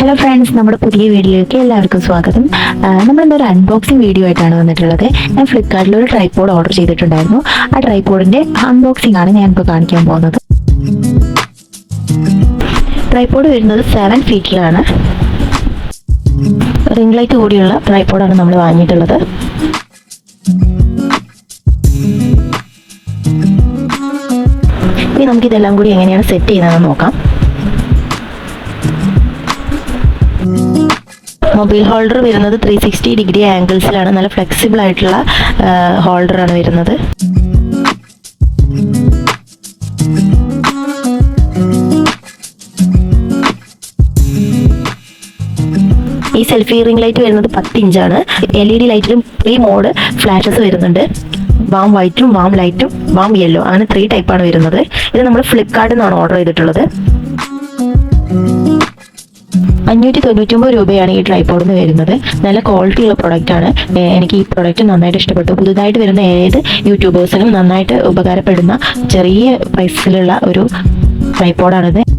Hello friends നമ്മുടെ പുതിയ വീഡിയോയിലേക്ക് എല്ലാവർക്കും സ്വാഗതം. നമ്മൾ ഇന്നൊരു അൺബോക്സിംഗ് വീഡിയോ ആയിട്ടാണ് വന്നിട്ടുള്ളത്. ഞാൻ ഫ്ലിപ്കാർട്ടിൽ ഒരു ട്രൈപോഡ് ഓർഡർ ചെയ്തിട്ടുണ്ടായിരുന്നു. ആ ട്രൈപോഡിന്റെ അൺബോക്സിംഗ് ആണ് ഞാൻ ഇപ്പോൾ കാണിക്കാൻ പോകുന്നത്. ട്രൈപോഡ് വരുന്നത് സെവൻ ഫീറ്റിലാണ് റിംഗ് ലൈറ്റ് കൂടിയുള്ള ട്രൈപോഡാണ് നമ്മൾ വാങ്ങിയിട്ടുള്ളത്. ഇനി നമുക്കിതെല്ലാം കൂടി എങ്ങനെയാണ് സെറ്റ് ചെയ്യുന്നതെന്ന് നോക്കാം. മൊബൈൽ ഹോൾഡർ വരുന്നത് ത്രീ സിക്സ്റ്റി ഡിഗ്രി ആംഗിൾസിലാണ് നല്ല ഫ്ലെക്സിബിൾ ആയിട്ടുള്ള ഹോൾഡറാണ് വരുന്നത്. ഈ സെൽഫി റിംഗ് ലൈറ്റ് വരുന്നത് പത്ത് ഇഞ്ചാണ് എൽ ഇ ഡി ലൈറ്റിലും ത്രീ മോഡ് ഫ്ലാഷസ് വരുന്നുണ്ട്. വാം വൈറ്റും വാം ലൈറ്റും വാം യെല്ലോ അങ്ങനെ ത്രീ ടൈപ്പാണ് വരുന്നത്. ഇത് നമ്മൾ ഫ്ലിപ്കാർട്ടിൽ നിന്നാണ് ഓർഡർ ചെയ്തിട്ടുള്ളത്. അഞ്ഞൂറ്റി തൊണ്ണൂറ്റൊമ്പത് രൂപയാണ് ഈ ട്രൈപോഡിന് വരുന്നത്. നല്ല ക്വാളിറ്റി ഉള്ള പ്രൊഡക്റ്റ് ആണ്. എനിക്ക് ഈ പ്രൊഡക്റ്റ് നന്നായിട്ട് ഇഷ്ടപ്പെട്ടു. പുതുതായിട്ട് വരുന്ന ഏത് യൂട്യൂബേഴ്സിനും നന്നായിട്ട് ഉപകാരപ്പെടുന്ന ചെറിയ പ്രൈസിലുള്ള ഒരു ട്രൈപോഡാണിത്